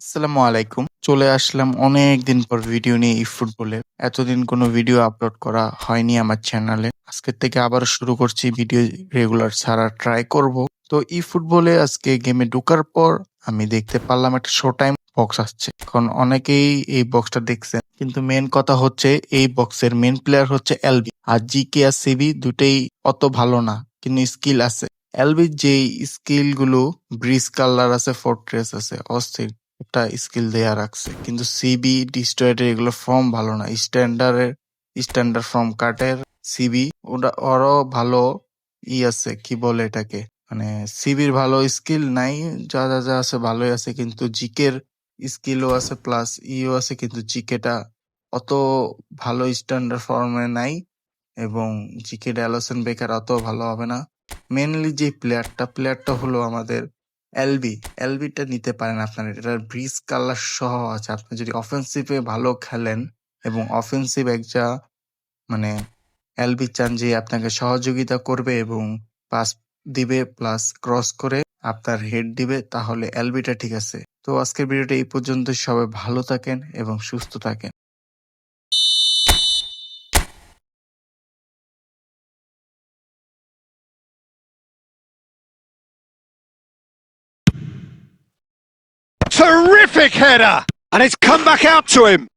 আসসালামু আলাইকুম। চলে আসলাম অনেক দিন পর ভিডিও নিয়ে eFootball এ। এতদিন কোনো ভিডিও আপলোড করা হয়নি আমার চ্যানেলে। আজকের থেকে আবারও শুরু করছি ভিডিও রেগুলার ছাড়া ট্রাই করব। তো eFootball এ আজকে গেমে ঢোকার পর আমি দেখতে পারলাম একটা শো টাইম বক্স আসছে। এখন অনেকেই এই বক্সটা দেখছেন। কিন্তু মেন কথা হচ্ছে এই বক্সের মেন প্লেয়ার হচ্ছে এলবি। আর জি কে আর সিবি দুটেই অত ভালো না। কিন্তু স্কিল আছে। এলবির যেই স্কিলগুলো ব্রিজ কালার আছে ফোর্ট্রেস আছে, অস্থির একটা স্কিল দেয়া রাখছে। কিন্তু সিবি ডিস্ট্রয়েড এগুলো ফর্ম ভালো না। স্ট্যান্ডার্ডের, স্ট্যান্ডার্ড ফর্ম কাটের সিবি ওটা আরও ভালো ই আছে, কি বলে এটাকে? মানে সিবির ভালো স্কিল নাই, যা যা যা আছে ভালোই আছে, কিন্তু জিকের স্কিলও আছে প্লাস ইও আছে, কিন্তু জিকেটা অত ভালো স্ট্যান্ডার্ড ফর্মে নাই এবং জিকে ড্যালোসেন বেকার অত ভালো হবে না। মেনলি যে প্লেয়ারটা প্লেয়ারটা হলো আমাদের এলবি এলবিটা নিতে পারেন আপনার। এটার ব্রিজ কালার সহ আছে। আপনি যদি অফেন্সিভে ভালো খেলেন এবং অফেন্সিভ একটা মানে এলবি চান যে আপনাকে সহযোগিতা করবে এবং পাস দিবে প্লাস ক্রস করে আপনার হেড দিবে, তাহলে এলবিটা ঠিক আছে। তো আজকের ভিডিওটা এই পর্যন্ত সবাই ভালো থাকেন এবং সুস্থ থাকেন। Terrific header! And it's come back out to him.